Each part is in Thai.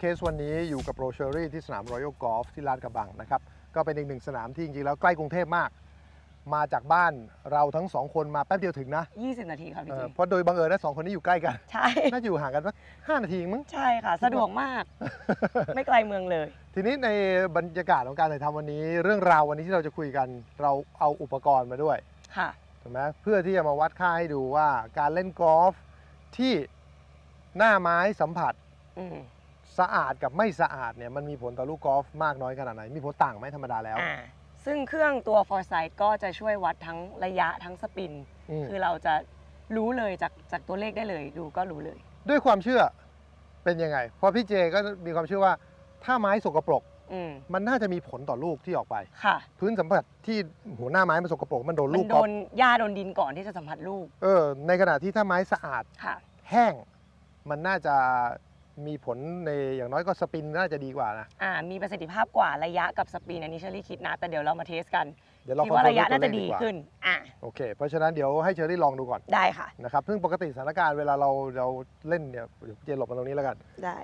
เคสวันนี้อยู่กับโรเชอรี่ที่สนามรอยัลกอล์ฟที่ลาดกระบังนะครับ ก็เป็นอีกหนึ่งสนามที่จริงๆแล้วใกล้กรุงเทพมาก มาจากบ้านเราทั้งสองคนมาแป๊บเดียวถึงนะ20 นาทีครับพี่เอเจอเพราะโดยบังเอิญนะสองคนนี้อยู่ใกล้กัน ใช่ น่าจะอยู่ห่างกันสักห้านาทีเองมั้ง ใช่ค่ะ สะดวกมาก ไม่ไกลเมืองเลย ทีนี้ในบรรยากาศของการถ่ายทำวันนี้ เรื่องราววันนี้ที่เราจะคุยกัน เราเอาอุปกรณ์มาด้วยค่ะ ถูกไหมเพื่อที่จะมาวัดค่าให้ดูว่าการเล่นกอล์ฟที่หน้าไม้สัมผัส อืม สะอาดกับไม่สะอาดเนี่ยมันมีผลต่อลูกกอล์ฟมากน้อยขนาดไหน มีผลต่างไหมธรรมดาแล้ว อ่าซึ่งเครื่องตัว Foresight ก็จะช่วยวัดทั้งระยะทั้งสปิน อืม คือเราจะรู้เลยจากจากตัวเลขได้เลย ดูก็รู้เลย ด้วยความเชื่อเป็นยังไง เพราะพี่เจก็มีความเชื่อว่า ถ้าไม้สกปรก อืมมันน่าจะมีผลต่อลูกที่ออกไป ค่ะ พื้นสัมผัสที่หัวหน้าไม้มันสกปรกมันโดนมัลูนกโดกอล์ฟนหญ้าโดนดินก่อนที่จะสัมผัสลูกเออในขณะที่ถ้าไม้สะอาดค่ะ แห้ง มันน่าจะ มีผลในอย่างน้อยก็สปินน่าจะดีกว่านะ อ่ามีประสิทธิภาพกว่าระยะกับสปินอันนี้เชอรี่คิดนะ แต่เดี๋ยวเรามาเทสกันเดี๋ยวเราคิดว่าระยะคอน่าโทจะตัวเลขดีกว่าขึ้นอ่าโอเค เพราะฉะนั้นเดี๋ยวให้เชอรี่ลองดูก่อนได้ค่ะนะครับซึ่งปกติสถานการณ์เวลาเราเราเล่นเนี่ยเดี๋ยวพี่เจหลบมาตรงนี้แล้วกัน ได้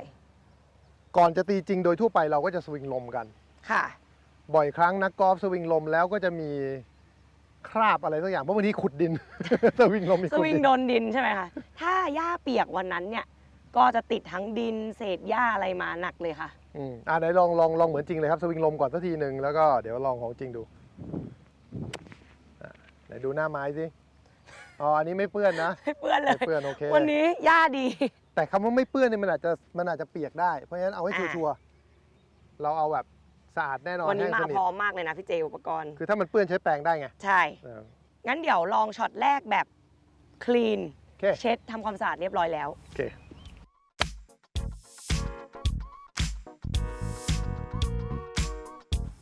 ก่อนจะตีจริงโดยทั่วไปเราก็จะสวิงลมกันค่ะ บ่อยครั้งนักกอล์ฟสวิงลมแล้วก็จะมีคราบอะไรสักอย่างเพราะบางทีขุดดินสวิงลมมีสขุดวิงดินโดนดินใช่ไหมคะถ้าหญ้าเปียกวันนั้นเนี่ย ก็จะติดทั้งดินเศษหญ้าอะไรมาหนักเลยค่ะ อืมอ่าไหนลองลองลองเหมือนจริงเลยครับสวิงลมก่อนสักทีหนึ่งแล้วก็เดี๋ยวลองของจริงดูอะไหนดูหน้าไม้สิอ๋ออันนี้ไม่เปื้อนนะไม่เปื้อนเลไม่ย เปื้อนโอเค วันนี้หญ้าดี แต่คำว่าไม่เปื้อนเนี่ยมันอาจจะมันอาจจะเปียกได้เพราะฉะนั้นเอาให้อ่า ชัวร์ๆเราเอาแบบสะอาดแน่นอนวันนี้แห้งมาสนิทพร้อมมากเลยนะพี่เจอุปกรณ์ คือถ้ามันเปื้อนใช้แปรงได้ไงใช่ เอองั้นเดี๋ยวลองช็อตแรกแบบคลีน โอเคเช็ดทำความสะอาดเรียบร้อยแล้ว โอเค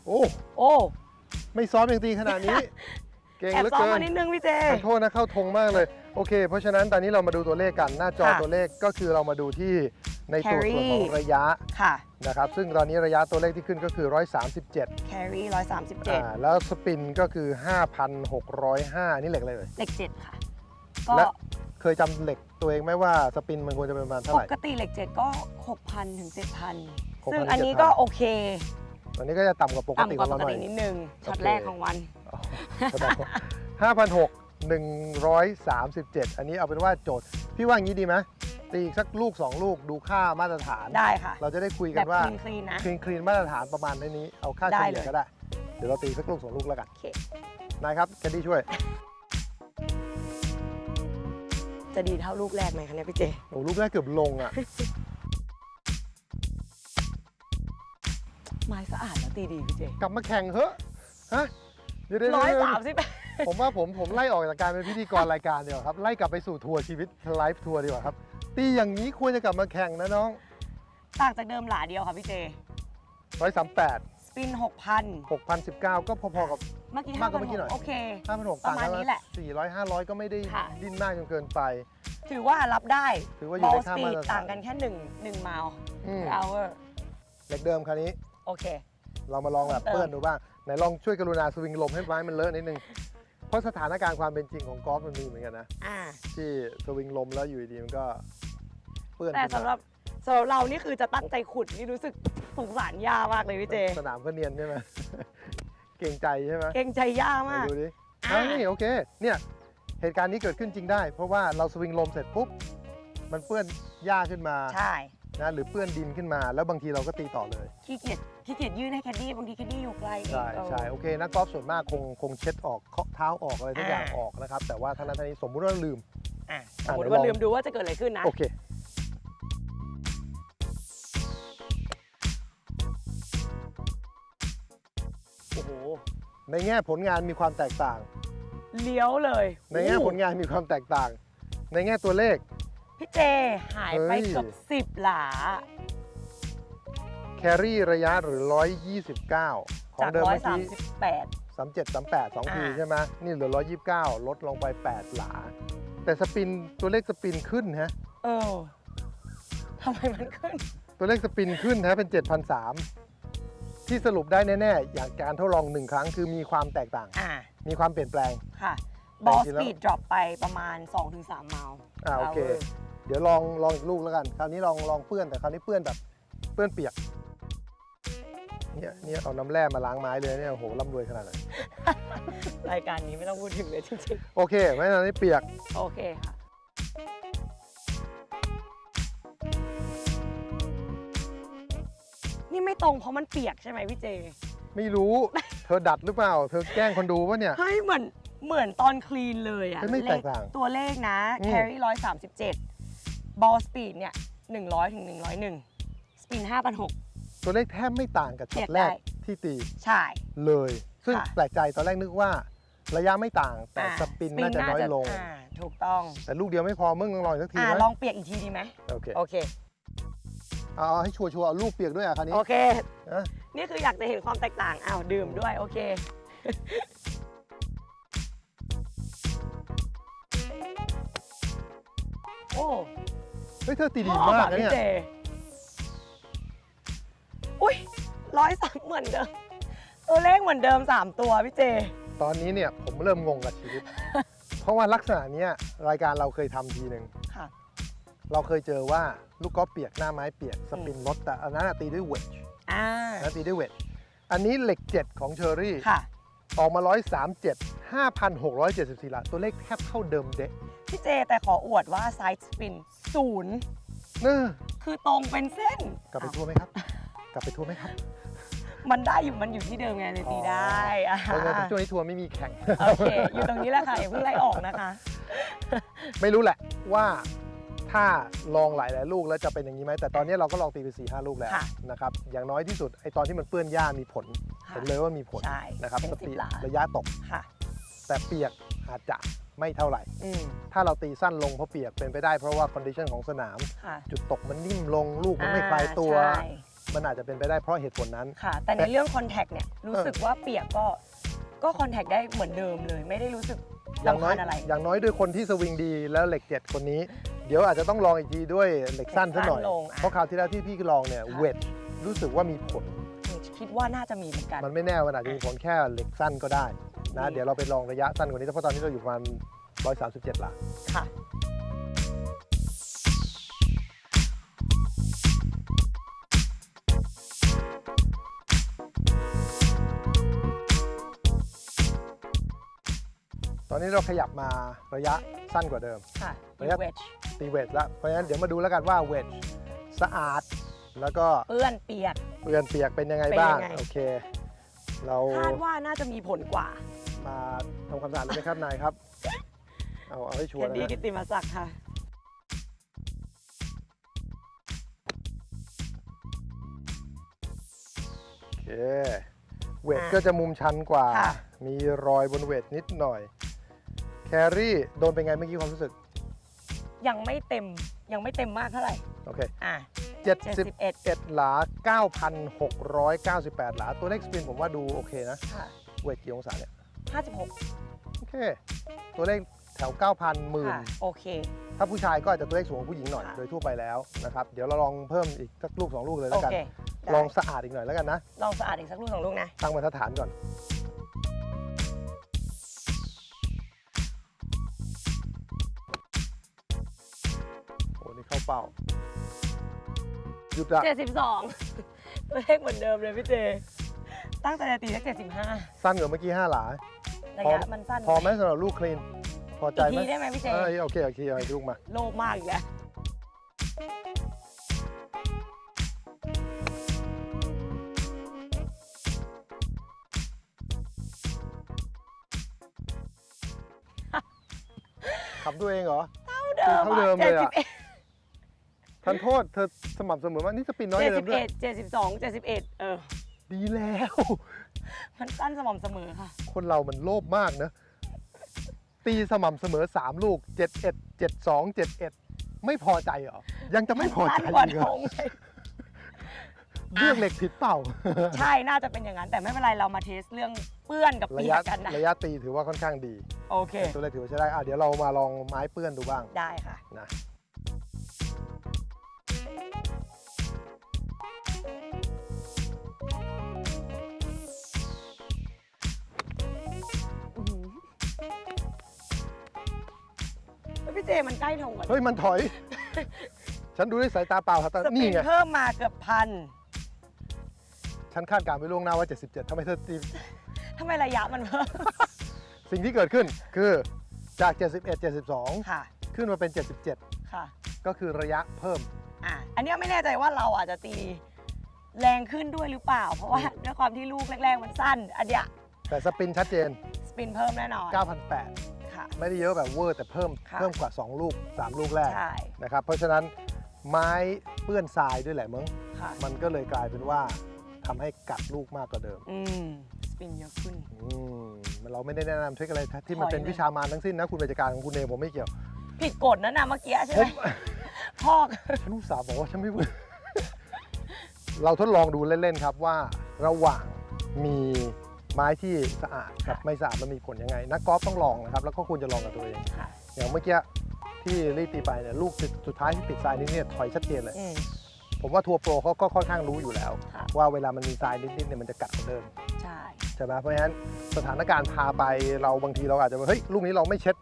โอ้ โอ้ไม่ซ้อมอย่างตีขนาดนี้ เก่งแอบเหลือซ้อมเกิมานนิดนึงพี่เจ ขอโทษนะเข้าทงมากเลย โอเค เพราะฉะนั้นตอนนี้เรามาดูตัวเลขกันหน้าจอค่ะตัวเลขก็คือเรามาดูที่ในตัว Carry ส่วนของระยะค่ะ นะครับ ซึ่งตอนนี้ระยะตัวเลขที่ขึ้นก็คือ 137แครี่ร้อยสามสิบเจ็ดอ่าแล้วสปินก็คือ 5,605 นี่เหล็กอะไรเลย เลขเจ็ดค่ะ ก็และ เคยจำเหล็กตัวเองไหมว่าสปินมันควรจะเป็นประมาณเท่าปไหร่ กติเลขเจ็ดก็หกพันถึงเจ็ดพัน6,000 ซึ่งอันนี้7,000ก็โอเค ตอนนี้ก็จะต่ำกว่าปกติต่ำกขอว่างปเรากหน่อติยนิดนึงช็อตโอเค แรกของวัน ห้าพันหกหนึ่งร้อยสามสิบเจ็ดอันนี้เอาเป็นว่าโจทย์ พี่ว่างี้ดีไหมตีอีกสักลูกสองลูกดูค่ามาตรฐาน ได้ค่ะ เราจะได้คุยแบกันบว่าคลีนคลีนๆนะ คลีนคลีนมาตรฐานประมาณนี้เอาค่าได้เฉเลลี่ยย ก็ได้ เดี๋ยวเราตีสักลูกสองลูกแล้วกันโอเค นายครับแคดดี้ช่วยจะดีเท่าลูกแรกไหมคะเนี่ยพี่เจ โอ้ลูกแรกเกือบลงอะ ไม้สะอาดแล้วตีดีพี่เจกลับมาแข่งเถอะฮะเดี๋ยวเดี๋ยวร้อยเดี๋ยวสามสิบผมว่าผมผมไล่ออกจากการเป็นพิธีกรรายการเดียวาครับ ไล่กลับไปสู่ทัวร์ชีวิตไลฟ์ทัวร์ดีกว่าครับ ตีอย่างนี้ควรจะกลับมาแข่งนะน้องต่างจากเดิมหลาเดียวค่ะพี่เจ ร้อยสามแปดสปินหกพันหกพันสิบเก้าก็พอๆกับ เมื่อกี้มากกว่าเมื่อกี้หน่อย โอเค ห้าพันหกประมาณนี้แหละสี่ร้อยห้าร้อยก็ไม่ได้ค่ะ ดิ้นมากจนเกินไป ถือว่ารับได้ถือว่าอยู่บอในลสค่าปีมาดตรฐาน ต่างกันแค่หนึ่งหนึ่งไมล์อืม per hour เหล็กเดิมคราวนี้ โอเค เรามาลองแบบเติมเปื้อนดูบ้างไหนลองช่วยกรุณาสวิงลมให้ไม้มันเลอะนิดนึงเพราะสถานการณ์ความเป็นจริงของกอล์ฟมันมีเหมือนกันนะอ่า ที่สวิงลมแล้วอยู่ดีๆมันก็เปื้อนแต่ขึ้นสำหมารับสำหรับเรานี่คือจะตั้งใจขุดนี่รู้สึกสงสารย่ามากเลยพี่เจ สนามก็เนียนใช่ไหม เก่งใจใช่ไหมเกรงใจย่าไหนมาก ดูดิอ่าอ่านี่โอเค เนี่ยเหตุการณ์นี้เกิดขึ้นจริงได้ เพราะว่าเราสวิงลมเสร็จปุ๊บมันเปื้อนหญ้าขึ้นมา ใช่ นะหรือเปื้อนดินขึ้นมา แล้วบางทีเราก็ตีต่อเลย ขี้เกียจขี้เกียจยื่นให้แคดดี้บางทีแคดดี้อยู่ไกลอีกใช่เออ ใช่โอเคนักกอล์ฟส่วนมากคงคงเช็ดออกเคาะเท้าออกอะไรทุกอย่างอ่า ออกนะครับ แต่ว่าท่านั้นท่านี้สมมุติว่าเราลืม อะสอะมมติเดี๋ยวว่าลอง ลืมดูว่าจะเกิดอะไรขึ้นนะ โอเค โอ้โห ในแง่ผลงานมีความแตกต่าง เลี้ยวเลยในแง่โอ้ผลงานมีความแตกต่าง ในแง่ตัวเลข พี่เจหายไปเฮ้ยเกือบสิบหลา แครี่ระยะหรือ 129 ของจากเดิมร้อยเมื่อสามกี้สิบแปด 37 38 2 ทีอ่า ใช่ไหมนี่เหลือ 129 ลดลงไป 8 หลา แต่สปินตัวเลขสปินขึ้นฮะ เออทำไมมันขึ้น ตัวเลขสปินขึ้นฮะเป็น 7,003ที่สรุปได้แน่ ๆ อย่างการทดลองหนึ่งครั้งคือมีความแตกต่าง อ่า มีความเปลี่ยนแปลง ค่ะแต่บอจสริงๆแล้ว ปีดดรอปไปประมาณ 2-3ไมล์อ่าโอเค เดี๋ยวลองลองอีกลูกแล้วกัน คราวนี้ลองลองเปื้อนแต่คราวนี้เปื้อนแบบเปื้อนเปียก เนี่ยเนี่ยเอาน้ำแร่มาล้างไม้เลยเนี่ยโอ้โหร่ำรวยขนาดไหนรายการนี้ไม่ต้องพูดถึงเลยจริงโอเคไม่ตอนนี้เปียก ๆ โอเคค่ะ นี่ไม่ตรงเพราะมันเปียกใช่ไหมพี่เจ ไม่รู้ เธอดัดหรือเปล่า เธอแกล้งคนดูปะเนี่ย เฮ้ยเหมือนเหมือนตอนคลีนเลยอะเฮ้ยไม่แตกต่างเลขตัวเลขนะ อืมแครี่ร้อยสามสิ บเจ็ดบอลสปีดเนี่ยหนึ่งร้อยถึงหนึ่งร้อยหนึ่งสปินห้าพันหกตัวเลขแทบไม่ต่างกับช็อตเทียบแรกได้ ที่ตีใช่ เลย ซึ่งค่ะ แปลกใจตอนแรกนึกว่า ระยะไม่ต่างแต่อ่าสปินน่าจะน้อยลงอ่าถูกต้องแต่ลูกเดียวไม่พอมึงต้องลองอีกสักทีอ่าไหมลองเปียกอีกทีดีไหมโอเคโอเค เอาเอาให้ชัวร์ๆเอาลูกเปียกด้วยอะคราวนี้โอเค นะนี่คืออยากจะเห็นความแตกต่าง อ้าว ดื่มด้วย โอเค เฮ้ยเธอตีดีชอบมากอะนะพี่เนี่ยเจอุ้ยร้อยสามเหมือนเดิม ตัวเลขเหมือนเดิม 3 ตัวพี่เจ ตอนนี้เนี่ยผมเริ่มงงกับชีวิต เพราะว่าลักษณะเนี้ยรายการเราเคยทำทีหนึ่งค่ะ เราเคยเจอว่าลูกกอล์ฟเปียกหน้าไม้เปียกสปินลดแต่อันนั้นอะตีด้วยเวทอ่าอันนั้นตีด้วยเวทอันนี้เหล็ก 7 ของเชอรี่ ค่ะ ออกมา 137 5,674หลาตัวเลขแทบเท่าเดิมเดะพี่ เจแต่ขออวดว่าไซส์สปินศูนย์เนอะคือตรงเป็นเส้น กลับไปอ้าวทัวร์ไหมครับ กลับไปทัวร์ไหมครับ มันได้อยู่มันอยู่ที่เดิมไงเลยตีได้อ่าเพราะงั้นช่วงนี้ทัวร์ไม่มีแข่ง โอเค อยู่ตรงนี้แหละค่ะอย่าเพิ่งไล่ออกนะคะ ไม่รู้แหละว่าถ้าลองหลายหลายๆลูกแล้วจะเป็นอย่างนี้ไหมแต่ตอนนี้เราก็ลองตีไปสี่ห้าลูกแล้วค่ะนะครับอย่างน้อยที่สุดไอตอนที่มันเปื้อนหญ้ามีผลค่ะเห็นเลยว่ามีผลใช่นะครับเป็นสสิบปีดหลาระยะตก ค่ะ แต่เปียกอาจจะ ไม่เท่าไหร่ อืม ถ้าเราตีสั้นลงเพราะเปียกเป็นไปได้เพราะว่าคอนดิชันของสนาม ค่ะจุดตกมันนิ่มลงลูกมันไม่คลายตัว อ่าใช่มันอาจจะเป็นไปได้เพราะเหตุผลนั้น ค่ะ แต่ในเรื่องคอนแทคเนี่ยรู้สึกว่าเปียกก็ก็คอนแทคได้เหมือนเดิมเลย ไม่ได้รู้สึกอย่างน้รำอยคาญอะไร อย่างน้อยด้วยคนที่สวิงดีแล้วเหล็กเจ็ดคนนี้ เดี๋ยวอาจจะต้องลองอีกทีด้วยเหล็กสั้นซะหน่อยเหล็กสั้นลงอะ เพราะคราวที่แล้วที่พี่ลองเนี่ยค่ะเวทรู้สึกว่ามีผล คิดว่าน่าจะมีเหมือนกัน มันไม่แน่มันอาจจะมีผลแค่เหล็กสั้นก็ได้ นะดีเดี๋ยวเราไปลองระยะสั้นกว่านี้เพราะตอนนี้เราอยู่ประมาณ137หลาค่ะตอนนี้เราขยับมาระยะสั้นกว่าเดิม ค่ะระยะ เวชตีเวทแล้วเพราะฉะนั้นเดี๋ยวมาดูแล้วกันว่าเวทสะอาดแล้วก็เปื้อนเปียก เปลือนเปียกเป็นยังไงเป็นบ้างยังไง โอเค เราคาดว่าน่าจะมีผลกว่า มาทำความสะอาดเลยไหมครับนายครับ เอาเอาให้ชัวแคร์นนะดี้ฮะกิตติมาศักดิ์ค่ะ โอเคเวทอะก็จะมุมชันกว่า ค่ะ มีรอยบนเวทนิดหน่อย แครี่โดนเป็นไงเมื่อกี้ความรู้สึก ยังไม่เต็มยังไม่เต็มมากเท่าไหร่ โอเค อะ 71 71 หลา 9,698 หลา ตัวเลขสปินผมว่าดูโอเคนะ ค่ะ เวทกี่องศาเนี่ย 56 โอเค ตัวเลขแถว 9,000หมื่น ค่ะ โอเค ถ้าผู้ชายก็อาจจะตัวเลขสูงกว่าผู้หญิงหน่อยค่ะ โดยทั่วไปแล้วนะครับเดี๋ยวเราลองเพิ่มอีกสักลูกสองลูกเลยโอแล้วกัน เคได้ลองสะอาดอีกหน่อยแล้วกันนะลองสะอาดอีกสักลูกสองลูกนะ ตั้งบรรทัดฐานก่อน โอ้นี่เข้าเป้าหยุดละ72 ตัวเลขเหมือนเดิมเลยพี่เจ ตั้งใจจะตีสัก75สั้นกว่าเมื่อกี้5หลา ระพอยะมันสั้นพอไหมสำหรับลูกคลีน พอใจอีกไหมทีได้ไหมพี่เจ เออโอเคโอเคเอาอีกลูกมา โลภมากอีกแล้วขับตัวเองเหรอเท่าเดิมเท่าเดิมเลยอะ71ทันโทษเธอสม่ำเสมอมากนี่สปินน้อยเดิมด้วย71 72 71เออ ดีแล้ว มันสั้นสม่ำเสมอค่ะ คนเรามันโลภมากนะ ตีสม่ำเสมอ 3 ลูก 71 72 71 ไม่พอใจเหรอ ยังจะไม่พอใจสั้นกว่าอีกเหรธองเลยเลือกเหล็กผิดเปล่า ใช่น่าจะเป็นอย่างนั้น แต่ไม่เป็นไรเรามาเทสเรื่องเปื้อนกับระเปียยะกกันนะ ระยะตีถือว่าค่อนข้างดี โอเค ตัวเลขถือว่าใช้ได้อะเดี๋ยวเรามาลองไม้เปื้อนดูบ้างได้ค่ะ นะ เจมันใกล้ทงก่อนเฮ้ยมันถอย ฉันดูด้วยสายตาเปล่าครับแต่สปรินี่งไง เพิ่มมาเกือบพันฉันคาดการณ์ไปล่วงหน้าว่า 77ทำไมเธอตีทำไมระยะมันเพิ่มสิ่งที่เกิดขึ้นคือจาก 71 72 ค่ะขึ้นมาเป็น 77 ค่ะ ก็คือระยะเพิ่ม อะอันเนี้ยไม่แน่ใจว่าเราอาจจะตีแรงขึ้นด้วยหรือเปล่า เพราะว่าด้วยความที่ลูกแรกๆมันสั้น อันเนี้ยแต่สปินชัดเจน สปินเพิ่มแน่นอน9,800 ค่ะ ไม่ได้เยอะแบบเวอร์แต่เพิ่มค่ะเพิ่มกว่า 2 ลูก 3 ลูกแรกใช่ นะครับเพราะฉะนั้นไม้เปื้อนทรายด้วยแหละมึงค่ะ มันก็เลยกลายเป็นว่าทำให้กัดลูกมากกว่าเดิมอืม สปินเยอะขึ้น อืมเราไม่ได้แนะนำเทคอะไรที่มันเป็นถอยเลยวิชามารทั้งสิ้นนะคุณราชการของคุณเองผมไม่เกี่ยว ผิดกฎนะนะเมื่อกี้ใช่ผไหมมพ่อฉันอุตส่าห์บอกว่าฉันไม่พูดเราทดลองดูเล่น ๆ ครับว่าระหว่างมี ไม้ที่สะอาดกับไม่สะอาดมันมีผลยังไง นักกอล์ฟต้องลองนะครับ แล้วก็ควรจะลองกับตัวเอง ค่ะ อย่างเมื่อกี้ที่รีบตีไปเนี่ยลูกสุดท้ายที่ติดทรายนิดเนี่ยถอยชัดเจนเลย อืม ผมว่าทัวร์โปรเขาก็ค่อนข้างรู้อยู่แล้ว ค่ะ ว่าเวลามันมีทรายนิดๆเนี่ยมันจะกัดกว่าเดิมใช่ ใช่ไหมเพราะฉะนั้นสถานการณ์พาไปเราบางทีเราอาจจะว่าเฮ้ยลูกนี้เราไม่เช็ด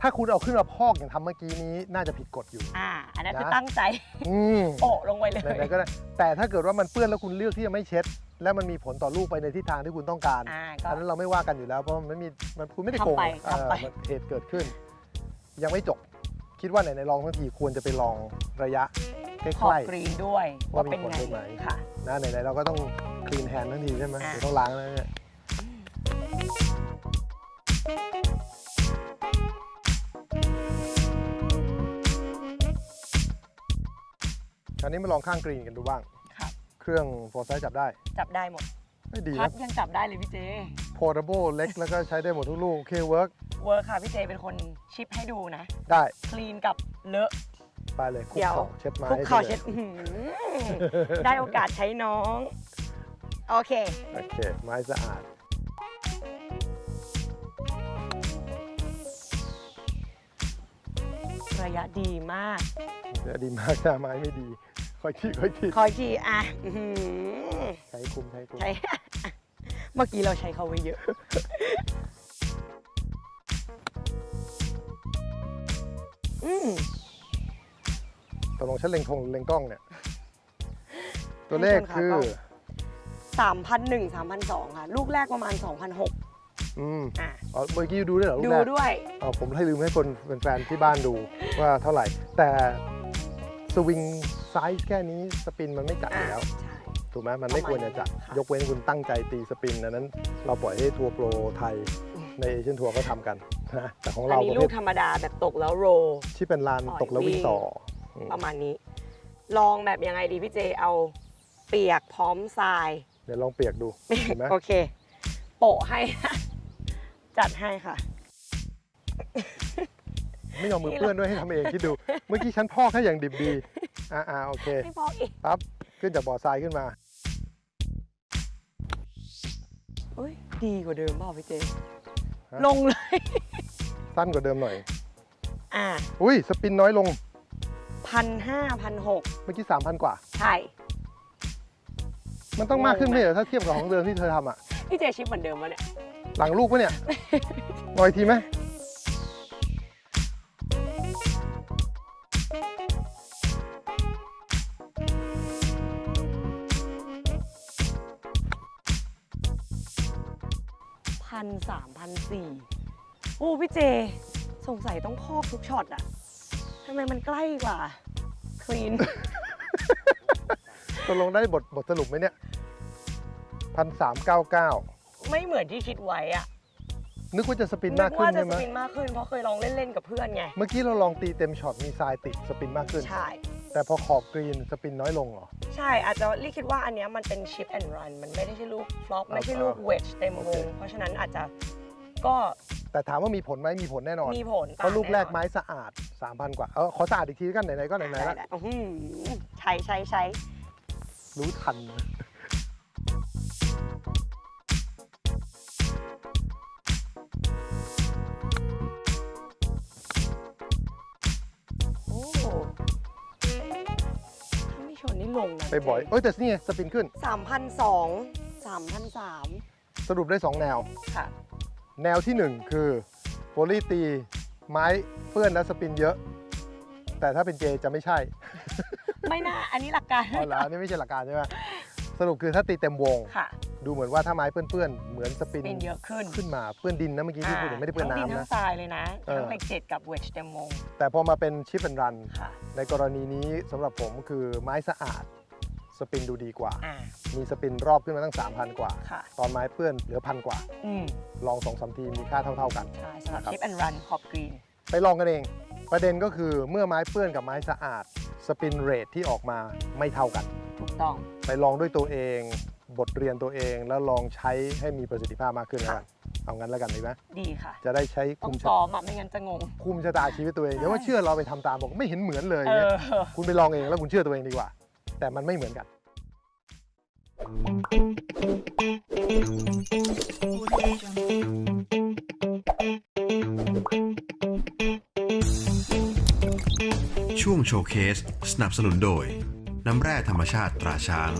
ถ้าคุณเอาขึ้นมาพอกอย่างทำเมื่อกี้นี้น่าจะผิดกฎอยู่ อ่า อันนั้นนะคือตั้งใจอืมโปะลงไปเลย ไหนๆก็ได้แต่ถ้าเกิดว่ามันเปื้อนแล้วคุณเลือกที่จะไม่เช็ด แล้วมันมีผลต่อลูกไปในทิศทางที่คุณต้องการอ่าก็ อันนั้นเราไม่ว่ากันอยู่แล้วเพราะมันไม่มีมันคุณไม่ได้โกงทำไปเออทำไป มันเหตุเกิดขึ้น ยังไม่จบคิดว่าไหนๆลองทั้งทีควรจะไปลองระยะใกขอบล้ กรีนด้วยว่ามีเป็นผลไงด้วยไหม ค่ะ ๆนะไหนๆเราก็ต้องคลีนแฮนด์ทั้งทีใช่ไหมอะ เดี๋ยวต้องล้างแล้วเนี่ย คราวนี้มาลองข้างกรีนกันดูบ้าง ครับ เครื่องโฟร์ไซจับได้จับได้หมด ไม่ดีพัดนะยังจับได้เลยพี่เจ portable เล็กแล้วก็ใช้ได้หมดทุกลูกโอเคเวิร์กเวิร์คค่ะพี่เจเป็นคนชิปให้ดูนะ ได้คลีนกับเลอะ ไปเลยคุกเดี๋ยว เข่าเช็ดไม้คุกให้เข่าลยเช็ดอื้อหือได้โอกาสใช้น้อง โอเค โอเค ไม้สะอาด ระยะดีมากเดี๋ยวดีมากหน้าไม้ไม่ดี ค่อยทีค่อยทีคอยทีอะอื้อหือใช้คุมใช้คุมใช้ เมื่อกี้เราใช้เขาไว้เยอะ อืมตกลงฉันเล็งธงหรือเล็งกล้องเนี่ย ตัวเลขคือสามพันหนึ่งสามพันสองค่ะ ลูกแรกประมาณสองพันหกอืมอะ อ๋อเมื่อกี้ดูด้วยเหรอลูดูกแรกด้วย อ๋อผมให้ลืมให้คนแฟนๆที่บ้านดูว่าเท่าไหร่ แต่ส วิงไซส์แค่นี้สปินมันไม่จัดอยู่แล้ว ใช่ ถูกไหมมันไม่ควรจะจัด ค่ะ ยกเว้นคุณตั้งใจตีสปินอันนั้น เราปล่อยให้ทัวร์โปรไทยในเอเชียนทัวร์เขาทำกันนะแต่ของอันเรานี้ประลูเภกทธรรมดาแบบตกแล้วโรล ที่เป็นลานปล่อยตกแล้ววิ่งวิ่งต่ออืมประมาณนี้ ลองแบบยังไงดีพี่เจเอาเปียกพร้อมทราย เดี๋ยวลองเปียกดูเห็นไหมโอเค โปะให้ จัดให้ค่ะ ไม่ยอมมือเปื้อนด้วยให้ทำเองคิดดู เมื่อกี้ฉันพอกให้อย่างดิบดี อ่าอ่าโอเคไม่พออีกปั๊บขึ้นจากบ่อทรายขึ้นมาเอ้ยดีกว่าเดิมเปล่าพี่เจฮะลงเลย สั้นกว่าเดิมหน่อย อ่าอุ้ยสปินน้อยลงพันห้าพันหกเมื่อกี้3,000กว่า ใช่ มันต้องมากขึ้นงงไหไหมมเหรอถ้าเทียบกับของเดิมที่เธอทำอะ พี่เจชิปเหมือนเดิมวะเนี่ย หลังลูกปะเนี่ยหน่อยทีไหม สามพันสี่โอ้พี่เจ สงสัยต้องพอกทุกช็อตอะทำไมมันใกล้กว่า คลีน ตกลงได้บทบทสรุปไหมเนี่ยพันสามเก้าเก้าไม่เหมือนที่คิดไว้อะนึกว่าจะสปินนึมากกขึ้ว่านจะใช่ไหสมปินมากขึ้นเพราะเคยลองเล่น ๆ กับเพื่อนไง เมื่อกี้เราลองตีเต็มช็อตมีทรายติดสปินมากขึ้น ใช่ แต่พอขอบกรีนสปินน้อยลงเหรอ ใช่ อาจจะลี่คิดว่าอันเนี้ยมันเป็นชิปแอนด์รันมันไม่ได้ใช่ลูกฟลอปอ่าไม่ใช่ลูกเวจเต็มวโอเคงเพราะฉะนั้นอาจจะก็แต่ถามว่ามีผลไหมมีผลแน่นอนมีผลเพราะลูกแรกต่างไม้สะอาด 3,000 กว่า เออขอสะอาดอีกทีแล้วกันไหนๆก็ไหนๆแน่นอนแล้วได้ๆอื้อหือใช้ใช้ใช้รู้ทัน ลงนะไปบ่อยเอ้ยแต่นี่ไงสปินขึ้นสามพันสองสามพันสามสรุปได้ 2 แนว ค่ะ แนวที่ 1 คือโพลีตีไม้เปื้อนและสปินเยอะ แต่ถ้าเป็นเจจะไม่ใช่ ไม่น่า อันนี้หลักการอ๋อเหรออันนี่ไม่ใช่หลักการใช่ไหมสรุปคือถ้าตีเต็มวง ค่ะ ดูเหมือนว่าถ้าไม้เปื้อนๆเหมือนสปินเป็นเยอะขึ้นขึ้นมาเปื้อนดินนะเมื่อกี้ที่พูดถึงไม่ได้เปื้อนทั้งดิน้ำทั้นะงทรายเลยนะเออทั้งเหล็กเจ็ดกับเวชเต็มวงแต่พอมาเป็นชิปเป็นรันค่ะในกรณีนี้สำหรับผมคือไม้สะอาดสปินดูดีกว่าอ่ามีสปินรอบขึ้นมาตั้ง 3,000 กว่าค่ะตอนไม้เปื้อนเหลือพันกว่าอืมลองสองสามทีมีค่าเท่า ๆกัน ใช่สำหรับครับชิปแอนรันขอบกรีน ไปลองกันเอง ประเด็นก็คือเมื่อไม้เปื้อนกับไม้สะอาด สปินเรทที่ออกมาไม่เท่ากัน ถูกต้อง ไปลองด้วยตัวเอง บทเรียนตัวเอง แล้วลองใช้ให้มีประสิทธิภาพมากขึ้นแล้วกันเอางั้นแล้วกันดีไหมดีค่ะ จะได้ใช้ต้อคุงมชะซ้อมอะไม่งั้นจะงง คุมชะตาชีวิตตัวเองเดี๋ยวว่าเชื่อเราไปทำตามบอกไม่เห็นเหมือนเลยเอเนี่ยอ คุณไปลองเองแล้วคุณเชื่อตัวเองดีกว่า แต่มันไม่เหมือนกัน ช่วงโชว์เคส สนับสนุนโดย น้ำแร่ธรรมชาติตราช้าง